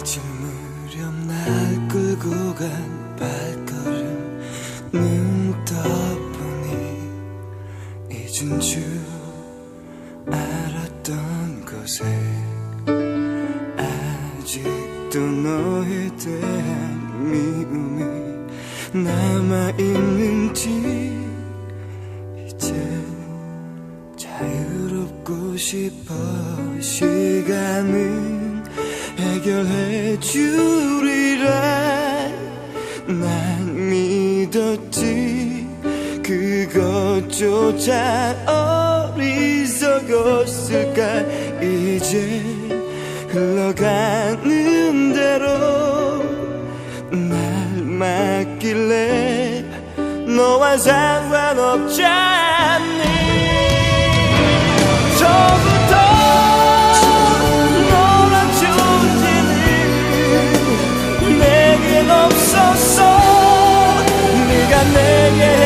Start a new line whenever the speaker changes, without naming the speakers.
잊을 무렵 날 끌고 간 발걸음 눈 떠보니 잊은 줄 알았던 것에 아직도 너에 대한 미움이 남아있는지 이제 자유롭고 싶어 시간은 해결해 주리라. 난 믿었지. 그것조차 어리석었을까. 이제 흘러가는 대로 날 맡길래 너와 상관없지 않니 없었어. 네가 내게